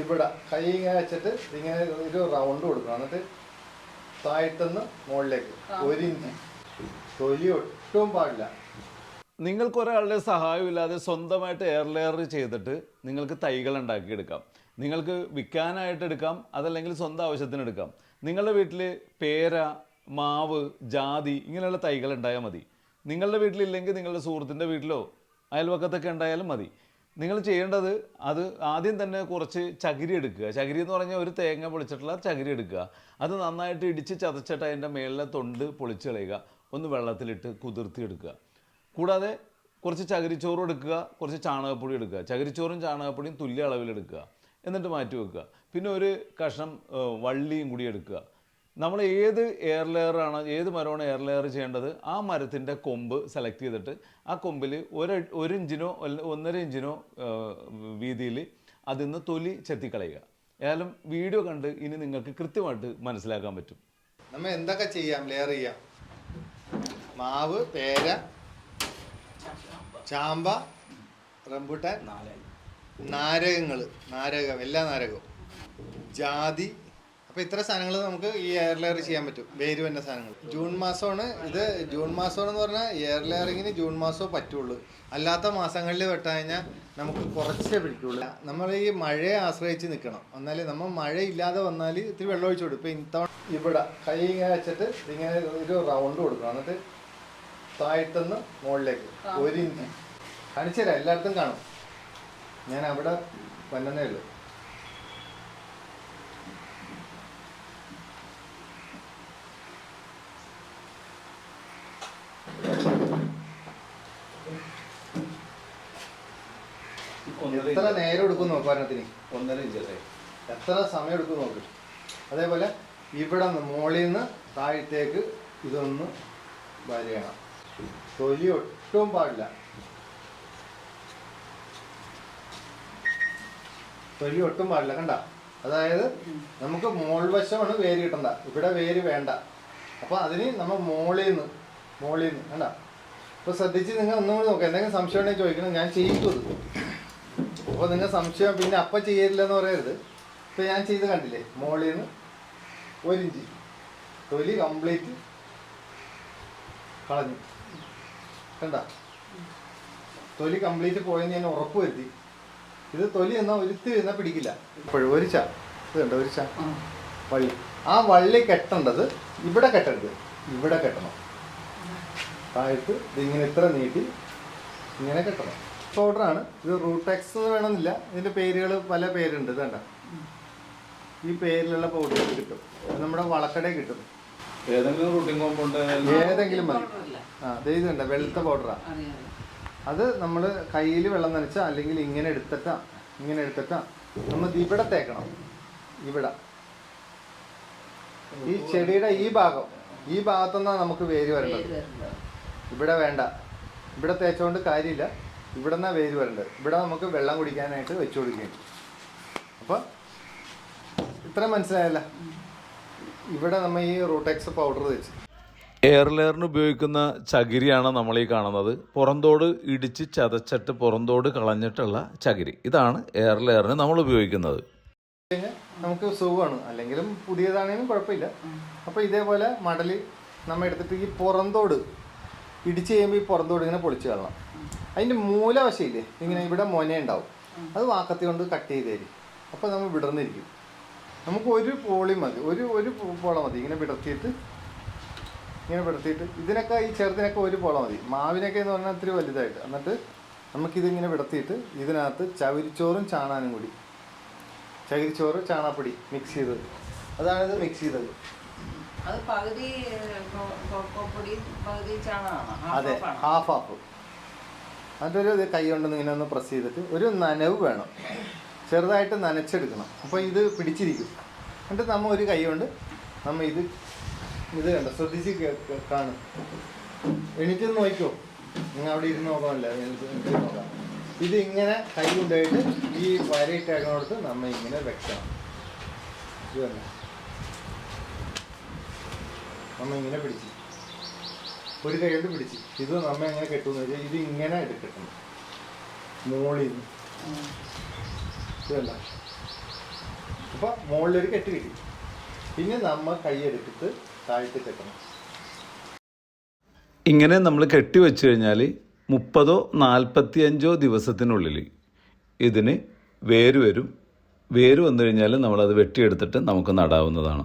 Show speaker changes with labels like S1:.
S1: ഇവിടെ കൈ ഇങ്ങനെ വെച്ചിട്ട് ഇങ്ങനെ ഒരു റൗണ്ട് കൊടുക്കണം. എന്നിട്ട് താഴ്ത്തുന്ന മുകളിലേക്ക്. ഒരു ഇഞ്ച്. തൊലി ഒട്ടും പാടില്ല.
S2: നിങ്ങൾക്ക് ഒരാളുടെ സഹായമില്ലാതെ സ്വന്തമായിട്ട് എയർ ലെയർ ചെയ്തിട്ട് നിങ്ങൾക്ക് തൈകൾ ഉണ്ടാക്കിയെടുക്കാം. നിങ്ങൾക്ക് വിൽക്കാനായിട്ട് എടുക്കാം അതല്ലെങ്കിൽ സ്വന്തം ആവശ്യത്തിന് എടുക്കാം. നിങ്ങളുടെ വീട്ടിൽ പേര മാവ് ജാതി ഇങ്ങനെയുള്ള തൈകൾ ഉണ്ടായാൽ മതി. നിങ്ങളുടെ വീട്ടിലില്ലെങ്കിൽ നിങ്ങളുടെ സുഹൃത്തിന്റെ വീട്ടിലോ അയൽവക്കത്തൊക്കെ ഉണ്ടായാലും മതി. നിങ്ങൾ ചെയ്യേണ്ടത് അത് ആദ്യം തന്നെ കുറച്ച് ചകിരി എടുക്കുക. ചകിരി എന്ന് പറഞ്ഞാൽ ഒരു തേങ്ങ പൊളിച്ചിട്ടുള്ള ചകിരി എടുക്കുക. അത് നന്നായിട്ട് ഇടിച്ച് ചതച്ചിട്ട് അതിന്റെ മേളിലെ തൊണ്ട് പൊളിച്ച് കളയുക. ഒന്ന് വെള്ളത്തിലിട്ട് കുതിർത്തി എടുക്കുക. കൂടാതെ കുറച്ച് ചകിരിച്ചോറും എടുക്കുക കുറച്ച് ചാണകപ്പൊടി എടുക്കുക. ചകിരിച്ചോറും ചാണകപ്പൊടിയും തുല്യ അളവിലെടുക്കുക എന്നിട്ട് മാറ്റി വെക്കുക. പിന്നെ ഒരു കഷ്ണം വള്ളിയും കൂടി എടുക്കുക. നമ്മൾ ഏത് എയർ ലെയർ ആണ് ഏത് മരമാണ് എയർ ലെയർ ചെയ്യേണ്ടത് ആ മരത്തിന്റെ കൊമ്പ് സെലക്ട് ചെയ്തിട്ട് ആ കൊമ്പിൽ ഒരു ഒരു ഇഞ്ചിനോ ഒന്നര ഇഞ്ചിനോ വീതിയിൽ അതിൽ നിന്ന് തൊലി ചെത്തിക്കളയുക. ഏതായാലും വീഡിയോ കണ്ട് ഇനി നിങ്ങൾക്ക് കൃത്യമായിട്ട് മനസ്സിലാക്കാൻ പറ്റും.
S1: നമ്മൾ എന്തൊക്കെ ചെയ്യാം? ലെയർ ചെയ്യാം. മാവ് പേര ചാമ്പ റംബുട്ടാൻ നാരകങ്ങൾ. നാരകം എല്ലാ നാരകവും. ജാതി അപ്പൊ ഇത്ര സാധനങ്ങൾ നമുക്ക് ഈ എയർ ലെയർ ചെയ്യാൻ പറ്റും. വേര് വന്ന സാധനങ്ങൾ ജൂൺ മാസമാണ് ഇത്. ജൂൺ മാസം എന്ന് പറഞ്ഞാൽ എയർ ലെയറിങ്ങിന് ജൂൺ മാസമേ പറ്റുള്ളൂ. അല്ലാത്ത മാസങ്ങളിൽ വെട്ടാൻ കഴിഞ്ഞാൽ നമുക്ക് കുറച്ചേ പിടിക്കുള്ളൂ. നമ്മൾ ഈ മഴയെ ആശ്രയിച്ച് നിൽക്കണം എന്നാലേ നമ്മൾ മഴ ഇല്ലാതെ വന്നാൽ ഇത്തിരി വെള്ളം ഒഴിച്ചു കൊടുക്കും. ഇപ്പം ഇത്തവണ ഇവിടെ കൈ ഇങ്ങനെ വെച്ചിട്ട് ഇങ്ങനെ ഒരു റൗണ്ട് കൊടുക്കണം. എന്നിട്ട് താഴ്ത്തുനിന്ന് മുകളിലേക്ക്. ഒരു ഇഞ്ച്. കാണിച്ചു തരാം. എല്ലായിടത്തും കാണും. ഞാൻ അവിടെ വന്നതേ ഉള്ളൂ. എത്ര നേരം എടുക്കും നോക്ക് ഒരെണ്ണത്തിന്?
S2: ഒന്നര ഇഞ്ച് അല്ലേ?
S1: എത്ര സമയം എടുക്കും നോക്ക്? അതേപോലെ ഇവിടെ നിന്ന് മുകളിൽ നിന്ന് താഴത്തേക്ക് ഇതൊന്ന് വരയണം. തൊലി ഒട്ടും പാടില്ല. തൊലി ഒട്ടും പാടില്ല കണ്ട? അതായത് നമുക്ക് മോൾ വശമാണ് വേര് കിട്ടണ്ട. ഇവിടെ വേര് വേണ്ട. അപ്പൊ അതിന് നമ്മൾ മോളിൽ നിന്ന് മോളിൽ നിന്ന് കണ്ട? അപ്പൊ ശ്രദ്ധിച്ച് നിങ്ങൾ ഒന്നും കൂടി നോക്കാം. എന്തെങ്കിലും സംശയം ഉണ്ടെങ്കിൽ ചോദിക്കണം. ഞാൻ ചെയ്തു അപ്പോൾ നിങ്ങൾ സംശയം പിന്നെ അപ്പം ചെയ്യരുതെന്ന് പറയരുത്. ഇപ്പൊ ഞാൻ ചെയ്ത് കണ്ടില്ലേ? മോളിൽ നിന്ന് ഒരു ഇഞ്ച്. തൊലി കംപ്ലീറ്റ് കളഞ്ഞു. കണ്ട? തൊലി കംപ്ലീറ്റ് പോയെന്ന് ഞാൻ ഉറപ്പ് വരുത്തി. ഇത് തൊലി എന്നാൽ ഒരുത്തി എന്നാൽ പിടിക്കില്ല. ഇപ്പോഴും ഒരു ചാ. ഇത് കണ്ടോ? ഒരു ച. വള്ളി. ആ വള്ളി കെട്ടേണ്ടത് ഇവിടെ കെട്ടരുത്. ഇവിടെ കെട്ടണം. താഴത്ത് ഇതിങ്ങനെ ഇത്ര നീട്ടി ഇങ്ങനെ കെട്ടണം. പൗഡറാണ് ഇത് റൂട്ടെക്സ് വേണമെന്നില്ല. ഇതിന്റെ പേരുകൾ പല പേരുണ്ട്. ഇതണ്ട ഈ പേരിലുള്ള പൗഡർ കിട്ടും. നമ്മുടെ വളക്കടയിൽ കിട്ടും.
S2: ഏതെങ്കിലും റൂട്ടിംഗ് കോമ്പൗണ്ട്
S1: ഏതെങ്കിലും മതി. ആ ദേ ഇത് കണ്ട? വെളുത്ത പൗഡറാ അത് നമ്മൾ കയ്യിൽ വെള്ളം നനച്ച അല്ലെങ്കിൽ ഇങ്ങനെ എടുത്തിട്ടാ ഇങ്ങനെ എടുത്തിട്ടാ നമ്മൾ ഇവിടെ തേക്കണം. ഇവിടെ. ഈ ചെടിയുടെ ഈ ഭാഗം. ഈ ഭാഗത്തുനിന്നാണ് നമുക്ക് വേര് വരേണ്ടത്. ഇവിടെ വേണ്ട. ഇവിടെ തേച്ചുകൊണ്ട് കാര്യമില്ല. ഇവിടെ നിന്നാണ് വേര് വരേണ്ടത്. ഇവിടെ നമുക്ക് വെള്ളം കുടിക്കാനായിട്ട് വെച്ചു കൊടുക്കുകയും അപ്പോൾ ഇത്ര മനസ്സിലായല്ല. ഇവിടെ നമ്മൾ ഈ റൂട്ടെക്സ് പൗഡർ വെച്ച്.
S2: എയർലെയറിന് ഉപയോഗിക്കുന്ന ചകിരിയാണ് നമ്മൾ ഈ കാണുന്നത്. പുറന്തോട് ഇടിച്ച് ചതച്ചിട്ട് പുറന്തോട് കളഞ്ഞിട്ടുള്ള ചകിരി. ഇതാണ് എയർലെയറിന് നമ്മൾ ഉപയോഗിക്കുന്നത്.
S1: നമുക്ക് സുഖമാണ്. അല്ലെങ്കിലും പുതിയതാണെങ്കിലും കുഴപ്പമില്ല. അപ്പോൾ ഇതേപോലെ മടലി നമ്മൾ എടുത്തിട്ട് ഈ പുറന്തോട് ഇടിച്ച് കഴിയുമ്പോൾ ഈ പുറന്തോട് ഇങ്ങനെ പൊളിച്ച് കളയണം അതിന്റെ മൂലവശയില്ലേ ഇങ്ങനെ ഇവിടെ മൊന ഉണ്ടാവും. അത് വാക്കത്തി കൊണ്ട് കട്ട് ചെയ്ത് തരും അപ്പോൾ നമ്മൾ വിടർന്നിരിക്കും. നമുക്ക് ഒരു പോളി മതി. ഒരു ഒരു പോള മതി. ഇങ്ങനെ വിടർത്തിയിട്ട് ഇങ്ങനെ വിടർത്തിയിട്ട്. ഇതിനൊക്കെ ഈ ചെറുതിനൊക്കെ ഒരു പോള മതി. മാവിനൊക്കെ എന്ന് പറഞ്ഞാൽ ഇത്തിരി വലുതായിട്ട്. എന്നിട്ട് നമുക്കിതിങ്ങനെ വിടർത്തിയിട്ട് ഇതിനകത്ത് ചവിരിച്ചോറും ചാണാനും കൂടി. ചകിരിച്ചോറ് ചാണാപ്പൊടി മിക്സ് ചെയ്തത്. അതാണ് ഇത് മിക്സ് ചെയ്തത്.
S3: അത് പകുതി
S1: അതെ. ഹാഫ് ഹാഫ് എന്നിട്ടൊരു ഒരു കൈ കൊണ്ടൊന്ന് ഇങ്ങനെ ഒന്ന് പ്രസ് ചെയ്തിട്ട് ഒരു നനവ് വേണം. ചെറുതായിട്ട് നനച്ചെടുക്കണം. അപ്പോൾ ഇത് പിടിച്ചിരിക്കും. എന്നിട്ട് നമ്മൾ ഒരു കൈ കൊണ്ട് നമ്മൾ ഇത് ഇത് കണ്ട? ശ്രദ്ധിച്ച് കാണും. എണീറ്റ് നോക്കിക്കോ. നിങ്ങൾ അവിടെ ഇരുന്ന് നോക്കാമല്ല. നോക്കാം. ഇത് ഇങ്ങനെ കൈ കൊണ്ടായിട്ട് ഈ വരയിട്ടേക്കണോടത്ത് നമ്മൾ ഇങ്ങനെ വെക്കണം. ഇത് തന്നെ നമ്മ ഇങ്ങനെ പിടിച്ച്. ഒരു കയ്യിൽ പിടിച്ച്. ഇത് നമ്മ എങ്ങനെ കെട്ടുമെന്ന് ഇത് ഇങ്ങനെ എടുക്കണം മോളിൽ നിന്ന്. ഇതല്ല. അപ്പോൾ മുകളിലൊരു കെട്ട് കിട്ടി. പിന്നെ നമ്മൾ കൈയെടുത്തിട്ട് താഴ്ത്തി കെട്ടണം.
S2: ഇങ്ങനെ നമ്മൾ കെട്ടി കെട്ടിവെച്ച് കഴിഞ്ഞാൽ മുപ്പതോ നാൽപ്പത്തിയഞ്ചോ ദിവസത്തിനുള്ളിൽ ഇതിന് വേര് വരും. വേര് വന്നു കഴിഞ്ഞാൽ നമ്മളത് വെട്ടിയെടുത്തിട്ട് നമുക്ക് നടാവുന്നതാണ്.